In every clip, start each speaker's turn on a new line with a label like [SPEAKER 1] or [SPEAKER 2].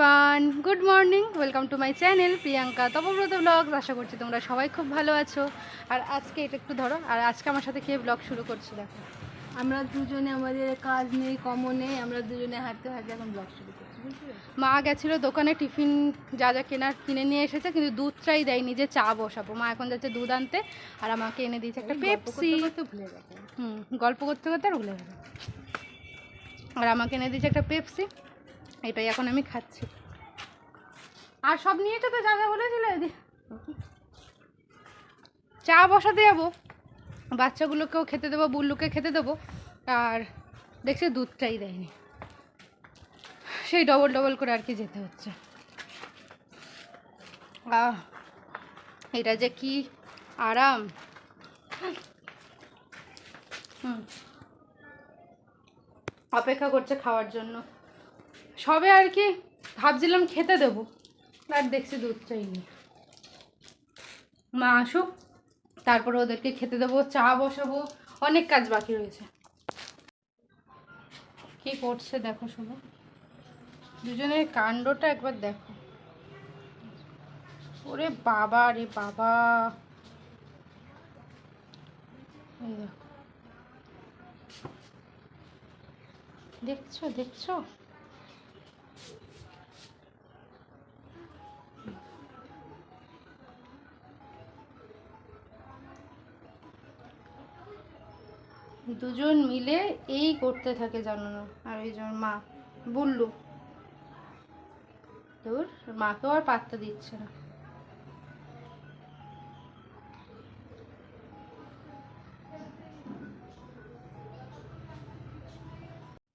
[SPEAKER 1] Everyone good morning welcome to my channel Priyanka Tapobrata blog আশা করছি তোমরা সবাই খুব ভালো আছো। আর আজকে এটা একটু ধরো আর আজকে আমার সাথে খেয়ে ব্লগ শুরু করছি দেখো।
[SPEAKER 2] আমরা দুজনে আমাদের কাজ নেই কমও নেই আমরা দুজনে হাঁটতে হাঁটতে এখন ব্লগ শুরু করছি
[SPEAKER 1] মা গেছিল দোকানে টিফিন যা যা কেনার কিনে নিয়ে এসেছে কিন্তু দুধটাই দেয়নি যে চা বসাবো। মা এখন যাচ্ছে দুধ আনতে আর আমাকে এনে দিয়েছে একটা পেপসি
[SPEAKER 2] ভুলে গেছে।
[SPEAKER 1] হুম গল্প করতে করতে আর ভুলে গেল আর আমাকে এনে দিয়েছে একটা পেপসি এটাই এখন আমি খাচ্ছি। আর সব নিয়েছো তো যা যা বলেছিলে চা বসাতে যাব। বাচ্চাগুলোকেও খেতে দেবো, বুল্লুকে খেতে দেবো। আর দেখছি দুধটাই দেয়নি। সেই ডবল ডবল করে আর কি যেতে হচ্ছে। এটা যে কি আরাম। অপেক্ষা করছে খাওয়ার জন্য। সবে আর কি ভাবছিলাম খেতে দেবো, আর দেখছি দুধ চাইনি মা আসুক, তারপরে ওদেরকে খেতে দেবো, চা বসাবো, অনেক কাজ বাকি রয়েছে। কি করছে দেখো শুধু। দুজনের কাণ্ডটা একবার দেখো। ওরে বাবা, রে বাবা। দেখছ দেখছ? দুজন মিলে এই করতে থাকে জানো না। আর ওই জন্য মা, বললু। তোর মাকেও আর পাত্তা দিচ্ছে না।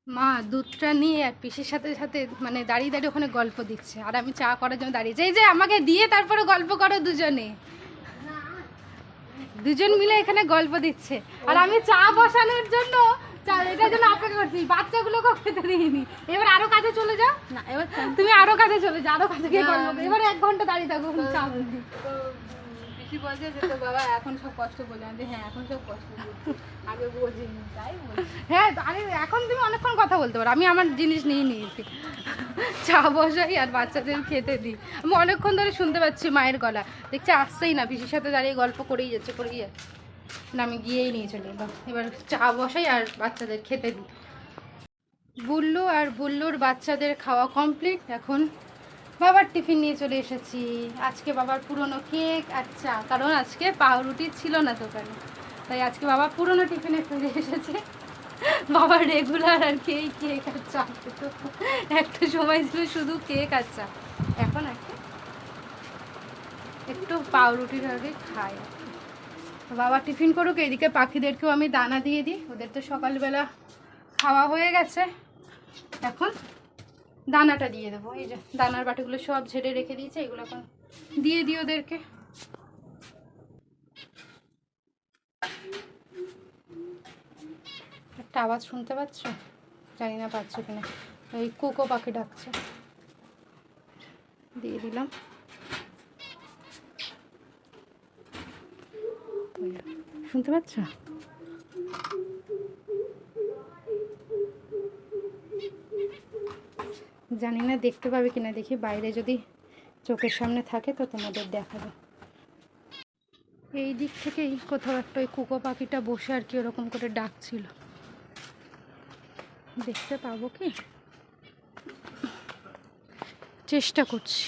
[SPEAKER 1] মা, দুধটা নিয়ে আর পিসির সাথে সাথে মানে দাঁড়িয়ে দাঁড়িয়ে ওখানে গল্প দিচ্ছে। আর আমি চা করার জন্য দাঁড়িয়েছি এই যে, আমাকে দিয়ে তারপরে গল্প করো দুজনে। দুজন মিলে এখানে গল্প দিচ্ছে। আর আমি চা বসানোর জন্য চা এটার জন্য অপেক্ষা করছি। বাচ্চাগুলোকে খেতে দিইনি। এবার আরও কাজে চলে যাও।
[SPEAKER 2] না এবার
[SPEAKER 1] তুমি আরও কাজে চলে যাও আরও কাজে গিয়ে এবার এক ঘণ্টা দাঁড়িয়ে থাকো চা
[SPEAKER 2] তো বলছে? যে তো বাবা এখন সব কষ্ট বলে আমি হ্যাঁ এখন সব কষ্ট। আগে বোঝিনি, তাই
[SPEAKER 1] হ্যাঁ আরে এখন তুমি অনেকক্ষণ কথা বলতে পারো। আমি আমার জিনিস নিয়ে নিয়েছি। চা বসাই আর বাচ্চাদের খেতে দিই। আমি অনেকক্ষণ ধরে শুনতে পাচ্ছি মায়ের গলা। দেখছি আসছেই না, পিসির সাথে দাঁড়িয়ে গল্প করেই যাচ্ছে করেই যাচ্ছে। না, আমি গিয়েই নিয়ে চলে এলাম। এবার চা বসাই আর বাচ্চাদের খেতে দিই। বুল্লু আর বুল্লুর বাচ্চাদের খাওয়া কমপ্লিট এখন বাবার টিফিন নিয়ে চলে এসেছি। আজকে বাবার পুরনো কেক আর চা কারণ আজকে পাউরুটি ছিল না দোকানে। তাই আজকে বাবা পুরনো টিফিনে চলে এসেছে। বাবা রেগুলার আর কি এই কেক আর চা একটা সময় ছিল শুধু কেক আর চা এখন আর একটু পাউরুটি খাই আর বাবা টিফিন করুক, এদিকে পাখিদেরকেও আমি দানা দিয়ে দিই। ওদের তো সকালবেলা খাওয়া হয়ে গেছে। এখন দানাটা দিয়ে দেবো, এই যে দানার বাটিগুলো সব ঝেড়ে রেখে দিয়েছে, এগুলো এখন দিয়ে দিই ওদেরকে। একটা আওয়াজ শুনতে পাচ্ছ? জানি না পাচ্ছ কিনা। ওই কোকো পাখি ডাকছে। দিয়ে দিলাম। শুনতে পাচ্ছ? জানি না, দেখতে পাবে কিনা, দেখি বাইরে যদি চোখের সামনে থাকে তো তোমাদের দেখাবো। এই দিক থেকেই কোথাও একটা ওই কুকো পাখিটা বসে আর কি ওরকম করে ডাকছিল। দেখতে পাবো কি? চেষ্টা করছি।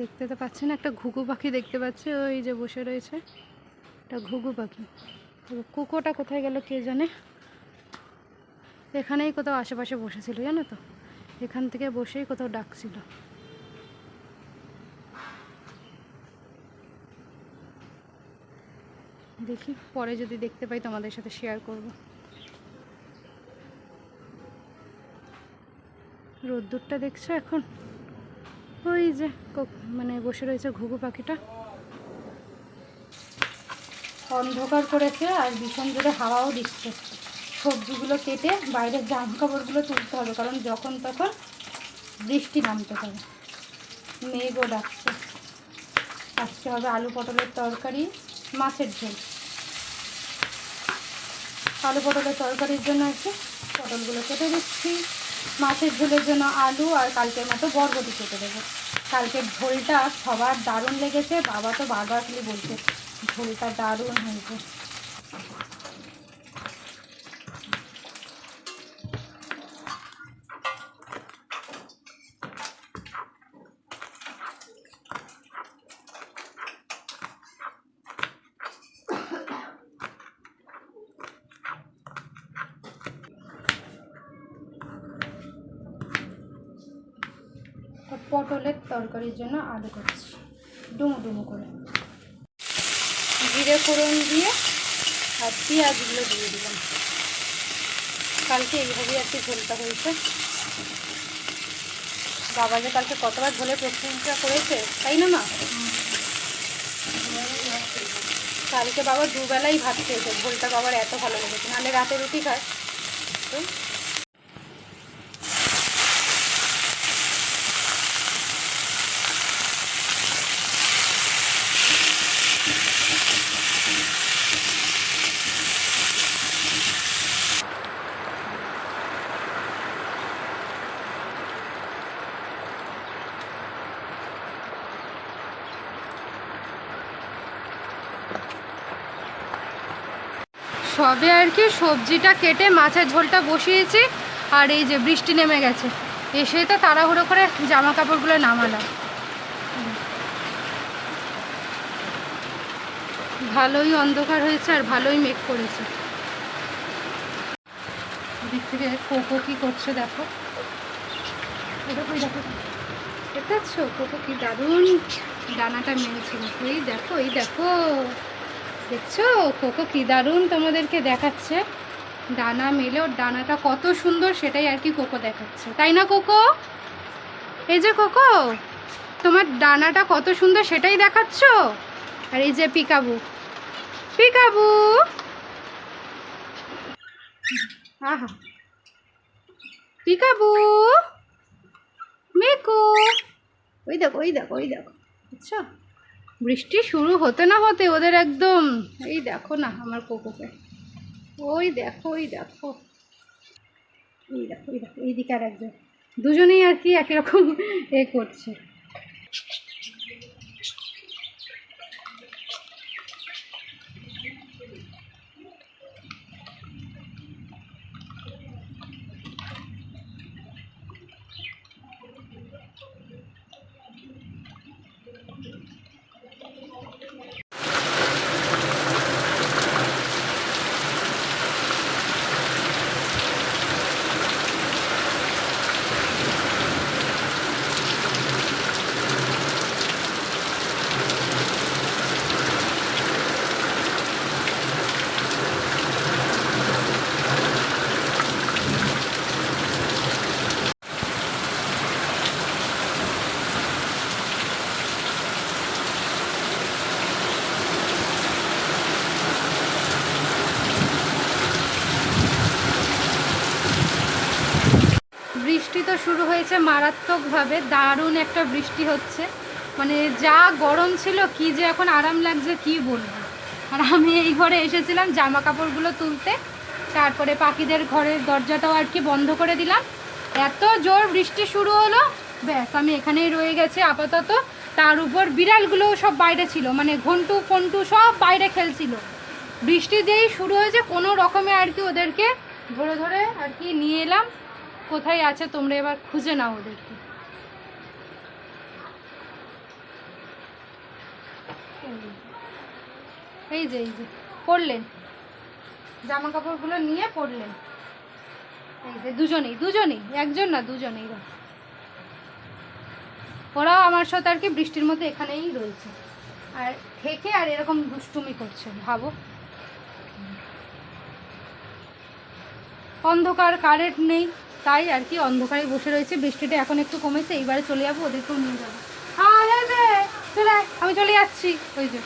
[SPEAKER 1] দেখতে তো পাচ্ছি না, একটা ঘুঘু পাখি দেখতে পাচ্ছি, ওই যে বসে রয়েছে। একটা ঘুঘু পাখি। কুকোটা কোথায় গেল কে জানে? এখানেই কোথাও আশেপাশে বসেছিল, জানো তো? এখান থেকে বসেই কোথাও ডাকছিল। দেখি, পরে যদি দেখতে পাই তোমাদের সাথে শেয়ার করব। রোদ্দুরটা দেখছ এখন? ওই যে মানে বসে রয়েছে ঘুঘু পাখিটা। অন্ধকার করেছে আর ভীষণ জোরে হাওয়াও দিচ্ছে। সবজিগুলো কেটে বাইরের জামা কাপড়গুলো তুলতে হবে, কারণ যখন তখন বৃষ্টি নামতে পারে। মেঘও ডাকছে। আজকে হবে আলু পটলের তরকারি, মাছের ঝোল। আলু পটলের তরকারির জন্য আছে পটলগুলো কেটে দিচ্ছি। মাছের ঝোলের জন্য আলু আর কালকের মতো বরবটি কেটে দেবো। কালকের ঝোলটা সবার দারুণ লেগেছে, বাবা তো বারবার খালি বলছে, ঝোলটা দারুণ হয়েছে। পটলের তরকারির জন্য আলু করছি ডুমো ডুমো করে। জিরে ফোড়ন দিয়ে আর পেঁয়াজগুলো দিয়ে দিলাম। কালকে এইভাবেই আর কি ঝোলটা হয়েছে। বাবা যে কালকে কতবার ঝোলের প্রশংসা করেছে, তাই না মা? কালকে বাবা দুবেলাই ভাত খেয়েছে। ঝোলটা বাবার এত ভালো লেগেছে। নাহলে রাতে রুটি খায়। তো সবে আর কি সবজিটা কেটে মাছের ঝোলটা বসিয়েছি, আর এই যে বৃষ্টি নেমে গেছে। এসে তো তাড়াহুড়ো করে জামা কাপড়গুলো নামালাম। ভালোই অন্ধকার হয়েছে আর ভালোই মেঘ করেছে। দিক থেকে কোকো কি করছে দেখো। দেখো? দেখো কি দারুণ ডানাটা মেরেছিল এই দেখো এই দেখো। দেখছ? কোকো কি দারুণ তোমাদেরকে দেখাচ্ছে। ডানা মেলে, ওর ডানাটা কত সুন্দর সেটাই আর কি কোকো দেখাচ্ছে। তাই না কোকো এই যে কোকো তোমার ডানাটা কত সুন্দর সেটাই দেখাচ্ছ? আর এই যে পিকাবু। পিকাবু! আহা। পিকাবু! মেকো! ওই দেখো ওই দেখো ওই দেখো। বুঝছ বৃষ্টি শুরু হতে না হতে ওদের একদম, এই দেখো না আমার কোকোকে। ওই দেখো ওই দেখো। এই দেখো এই দেখো এইদিকে আর একজন। দুজনেই আর কি একই রকম এ করছে বৃষ্টি তো শুরু হয়েছে মারাত্মকভাবে দারুণ একটা বৃষ্টি হচ্ছে। মানে যা গরম ছিল, কি যে এখন আরাম লাগছে, কি বলব। আর আমি এই ঘরে এসেছিলাম জামা কাপড়গুলো তুলতে। তারপরে পাখিদের ঘরের দরজাটাও আর কি বন্ধ করে দিলাম। এত জোর বৃষ্টি শুরু হলো। ব্যাস, আমি এখানেই রয়ে গেছি আপাতত। তার উপর বিড়ালগুলোও সব বাইরে ছিল। মানে ঘন্টু, ফন্টু সব বাইরে খেলছিল। বৃষ্টি যেই শুরু হয়েছে। কোনো রকমে আর কি ওদেরকে ধরে ধরে আর কি নিয়ে এলাম। কোথায় আছে তোমরা এবার খুঁজে নাও ওদেরকে। এই যে এই যে পড়লেন জামা কাপড়গুলো নিয়ে পড়লেন এই যে, দুজনেই দুজনেই, একজন না, দুজনেই। ওরাও আমার সাথে আর কি বৃষ্টির মধ্যে এখানেই রয়েছে। আর থেকে আর এরকম দুষ্টুমি করছে ভাবো। অন্ধকার, কারেন্ট নেই। তাই আর কি অন্ধকারে বসে রয়েছে। বৃষ্টিটা এখন একটু কমেছে, এইবারে চলে যাব, ওদেরকেও নিয়ে যাব। হ্যাঁ আমি চলে যাচ্ছি। ওই যে।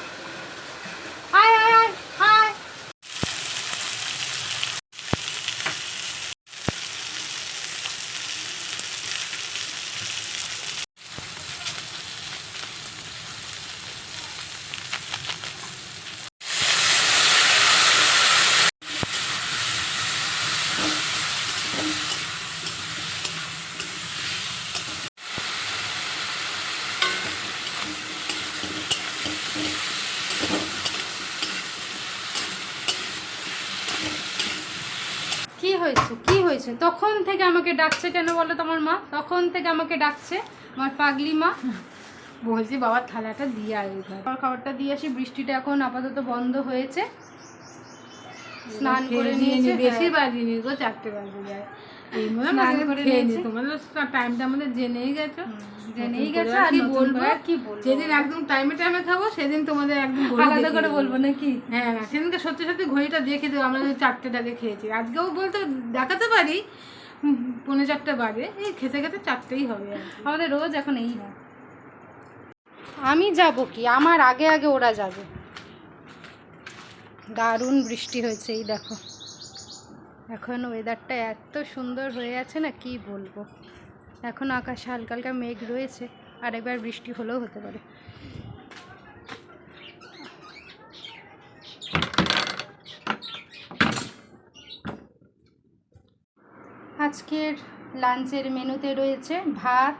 [SPEAKER 1] কি হয়েছে? কি হয়েছে? তখন থেকে আমাকে ডাকছে কেন বলো তোমার মা? তখন থেকে আমাকে ডাকছে আমার পাগলি মা।
[SPEAKER 2] বলছি বাবার থালাটা দিয়ে আয় ঘর
[SPEAKER 1] খাবার খাবারটা দিয়ে আসি বৃষ্টিটা এখন আপাতত বন্ধ হয়েছে। স্নান করে
[SPEAKER 2] নিয়েছি
[SPEAKER 1] নিয়েছে
[SPEAKER 2] বেশি
[SPEAKER 1] হ্যাঁ।
[SPEAKER 2] বাজিনি গো চারটে বাজে যায়। হয় টাইমটা আমাদের জেনেই গেছো।
[SPEAKER 1] জেনেই
[SPEAKER 2] নতুন
[SPEAKER 1] আর
[SPEAKER 2] বলব?
[SPEAKER 1] কি বলব?
[SPEAKER 2] যেদিন একদম টাইমে টাইমে খাব সেদিন তোমাদের একদম
[SPEAKER 1] আলাদা করে বলব নাকি?
[SPEAKER 2] হ্যাঁ সেদিনকে সত্যি সত্যি ঘড়িটা দেখে দেবো আমরা খেয়েছি। আজকেও বলতে দেখাতে পারি পৌনে চারটে বাজে। এই খেতে খেতে চারটেই হবে
[SPEAKER 1] আমাদের রোজ এখন এই হয়। আমি যাব কি? আমার আগে আগে ওরা যাবে। দারুণ বৃষ্টি হয়েছে এই দেখো। এখন ওয়েদারটা এত সুন্দর হয়ে আছে না, কি বলব? এখন আকাশে হালকা হালকা মেঘ রয়েছে আর এবার বৃষ্টি হলেও হতে পারে। আজকের লাঞ্চের মেনুতে রয়েছে ভাত,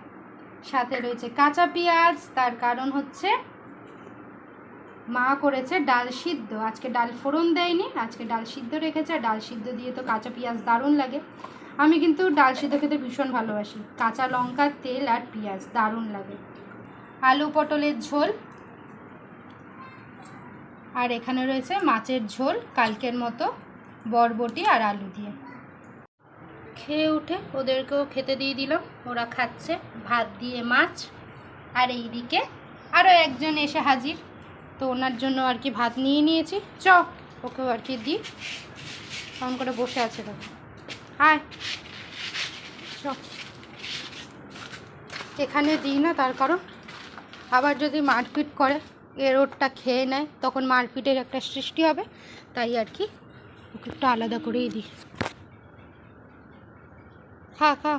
[SPEAKER 1] সাথে রয়েছে কাঁচা পেঁয়াজ, তার কারণ হচ্ছে মা করেছে ডাল সিদ্ধ। আজকে ডাল ফোড়ন দেয়নি, আজকে ডাল সিদ্ধ রেখেছে ডাল সিদ্ধ দিয়ে তো কাঁচা পেঁয়াজ দারুণ লাগে। আমি কিন্তু ডাল সিদ্ধ খেতে ভীষণ ভালোবাসি। কাঁচা লঙ্কা, তেল আর পেঁয়াজ দারুণ লাগে। আলু পটলের ঝোল। আর এখানে রয়েছে মাছের ঝোল, কালকের মতো বরবটি আর আলু দিয়ে। খেয়ে উঠে ওদেরকেও খেতে দিয়ে দিলাম। ওরা খাচ্ছে ভাত দিয়ে মাছ। আর এইদিকে আরও একজন এসে হাজির। তো ওনার জন্য আর কি ভাত নিয়ে নিয়েছি। চ, ওকেও আর কি দিই। কেমন করে বসে আছে দেখো। আয় চ। এখানে দিই না, তার কারণ আবার যদি মারপিট করে, এ রোডটা খেয়ে নেয়, তখন মারপিটের একটা সৃষ্টি হবে। তাই আর কি ওকে একটু আলাদা করেই দিই। খা খা।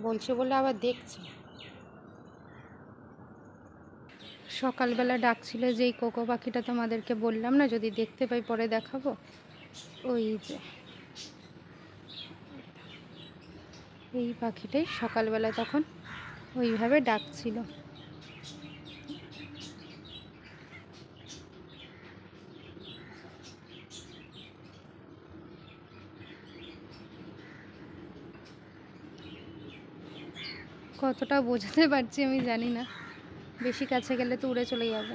[SPEAKER 1] বলছে বলে আবার দেখছে। সকালবেলা ডাকছিল যে কোকো পাখিটা তোমাদেরকে বললাম না, যদি দেখতে পাই পরে দেখাবো? ওই যে। এই পাখিটাই সকালবেলা তখন ওইভাবে ডাকছিল। কতটা বোঝাতে পারছি আমি জানি না। বেশি কাছে গেলে তো উড়ে চলে যাবে।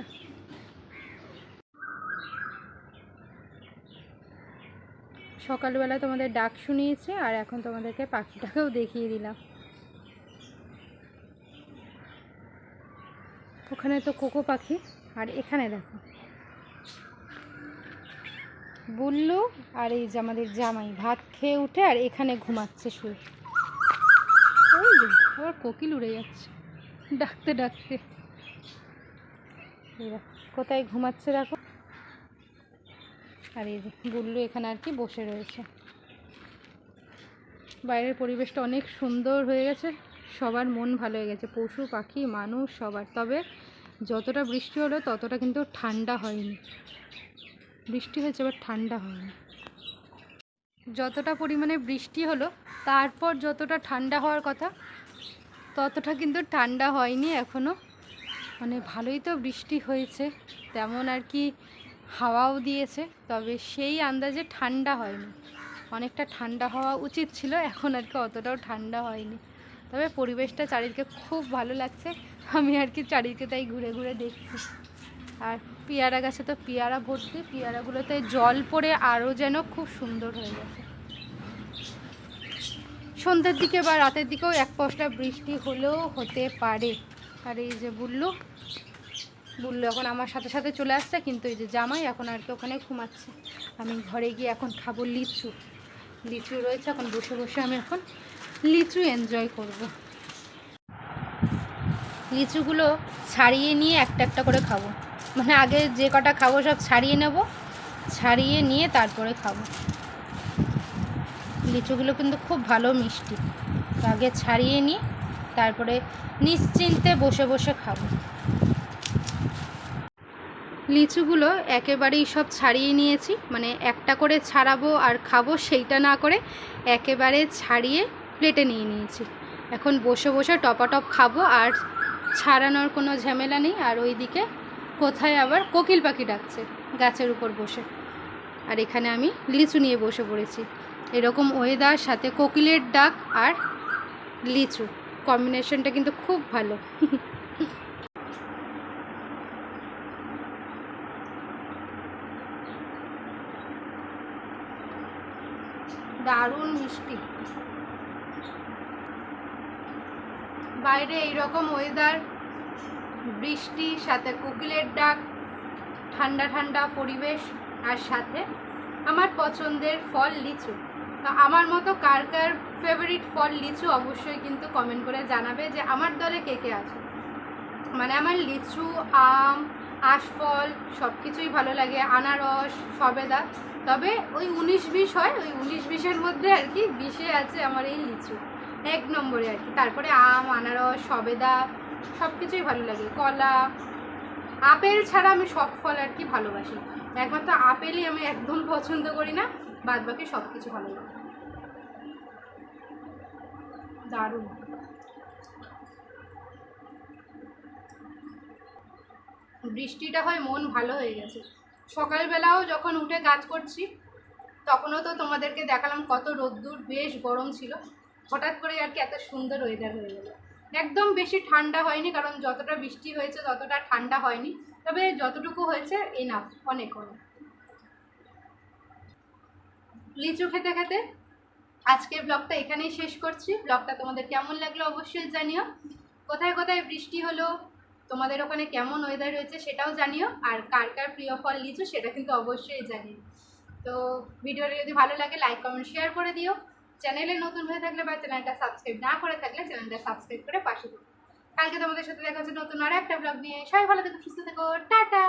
[SPEAKER 1] সকালবেলা তোমাদের ডাক শুনিয়েছে আর এখন তোমাদেরকে পাখিটাকেও দেখিয়ে দিলাম। ওখানে তো কোকো পাখি, আর এখানে দেখো। বুল্লু আর এই যে আমাদের জামাই ভাত খেয়ে উঠে আর এখানে ঘুমাচ্ছে শুয়ে। আবার কোকিল উড়ে যাচ্ছে। ডাকতে ডাকতে। কোথায় ঘুমাচ্ছে দেখো। আর এই গুল্লু এখানে আর কি বসে রয়েছে। বাইরের পরিবেশটা অনেক সুন্দর হয়ে গেছে। সবার মন ভালো হয়ে গেছে। পশু, পাখি, মানুষ, সবার। তবে যতটা বৃষ্টি হলো ততটা কিন্তু ঠান্ডা হয়নি। বৃষ্টি হয়েছে, এবার ঠান্ডা হয়নি। যতটা পরিমাণে বৃষ্টি হলো, তারপর যতটা ঠান্ডা হওয়ার কথা, ততটা কিন্তু ঠান্ডা হয়নি এখনও মানে ভালোই তো বৃষ্টি হয়েছে, তেমন আর কি হাওয়াও দিয়েছে, তবে সেই আন্দাজে ঠান্ডা হয়নি। অনেকটা ঠান্ডা হওয়া উচিত ছিল, এখন আর কি অতটাও ঠান্ডা হয়নি। তবে পরিবেশটা চারিদিকে খুব ভালো লাগছে, আমি আর কি চারিদিকে তাই ঘুরে ঘুরে দেখছি। আর পেয়ারা গাছে তো পেয়ারা ভর্তি, পেয়ারাগুলোতে জল পড়ে আরও যেন খুব সুন্দর হয়ে গেছে। সন্ধ্যের দিকে বা রাতের দিকেও এক পশলা বৃষ্টি হলেও হতে পারে। আর এই যে বুল্লু বুল্লু এখন আমার সাথে সাথে চলে আসছে, কিন্তু এই যে জামাই এখন আর কি ওখানে ঘুমাচ্ছে। আমি ঘরে গিয়ে এখন খাব লিচু। লিচু রয়েছে, এখন বসে বসে আমি এখন লিচু এনজয় করব। লিচুগুলো ছাড়িয়ে নিয়ে একটা একটা করে খাব। মানে আগে যে কটা খাব সব ছাড়িয়ে নেব, ছাড়িয়ে নিয়ে তারপরে খাব। লিচুগুলো কিন্তু খুব ভালো মিষ্টি। আগে ছাড়িয়ে নিই তারপরে নিশ্চিন্তে বসে বসে খাব। লিচুগুলো একেবারেই সব ছাড়িয়ে নিয়েছি মানে একটা করে ছাড়াবো আর খাব, সেইটা না করে একেবারে ছাড়িয়ে প্লেটে নিয়ে নিয়েছি। এখন বসে বসে টপাটপ খাব আর ছাড়ানোর কোনো ঝামেলা নেই। আর ওইদিকে কোথায় আবার কোকিল পাখি ডাকছে গাছের উপর বসে। আর এখানে আমি লিচু নিয়ে বসে পড়েছি। এরকম ওয়েদার সাথে কোকিলের ডাক আর লিচু। কম্বিনেশনটা কিন্তু খুব ভালো। দারুণ মিষ্টি। বাইরে এইরকম ওয়েদার বৃষ্টি, সাথে কোকিলের ডাক, ঠান্ডা ঠান্ডা পরিবেশ, আর সাথে আমার পছন্দের ফল লিচু। আমার মতো কার কার ফেভারিট ফল লিচু অবশ্যই কিন্তু কমেন্ট করে জানাবে যে আমার দলে কে কে আছে। মানে আমার লিচু, আম, আশফল সব কিছুই ভালো লাগে, আনারস, সবেদা। তবে ওই উনিশ বিশ হয়, ওই উনিশ বিশের মধ্যে আর কি বিশে আছে আমার এই লিচু। এক নম্বরে আর কি। তারপরে আম, আনারস, সবেদা সব কিছুই ভালো লাগে। কলা, আপেল ছাড়া আমি সব ফল আর কি ভালোবাসি। একমাত্র আপেলই আমি একদম পছন্দ করি না। বাদ বাকি সব কিছু ভালো লাগে। দারুণ। বৃষ্টিটা হয় মন ভালো হয়ে গেছে। সকালবেলাও যখন উঠে কাজ করছি, তখনও তো তোমাদেরকে দেখালাম কত রোদ্দুর, বেশ গরম ছিল। হঠাৎ করে আর কি এত সুন্দর ওয়েদার হয়ে গেল। একদম বেশি ঠান্ডা হয়নি, কারণ যতটা বৃষ্টি হয়েছে ততটা ঠান্ডা হয়নি। তবে যতটুকু হয়েছে এনাফ অনেক অনেক। লিচু খেতে খেতে আজকের ব্লগটা এখানেই শেষ করছি। ব্লগটা তোমাদের কেমন লাগল অবশ্যই জানিও। কোথায় কোথায় বৃষ্টি হলো, তোমাদের ওখানে কেমন ওয়েদার রয়েছে সেটাও জানিও, আর কার কার প্রিয় ফল লিচু সেটা কিন্তু অবশ্যই জানিও। তো ভিডিওটা যদি ভালো লাগে লাইক কমেন্ট শেয়ার করে দিও। চ্যানেলে নতুন হয়ে থাকলে বা চ্যানেলটা সাবস্ক্রাইব না করে থাকলে চ্যানেলটা সাবস্ক্রাইব করে পাশে থাকো। কালকে তোমাদের সাথে দেখা হচ্ছে নতুন আর একটা ব্লগ নিয়ে। সবাই ভালো থেকো, সুস্থ থেকো, টাটা!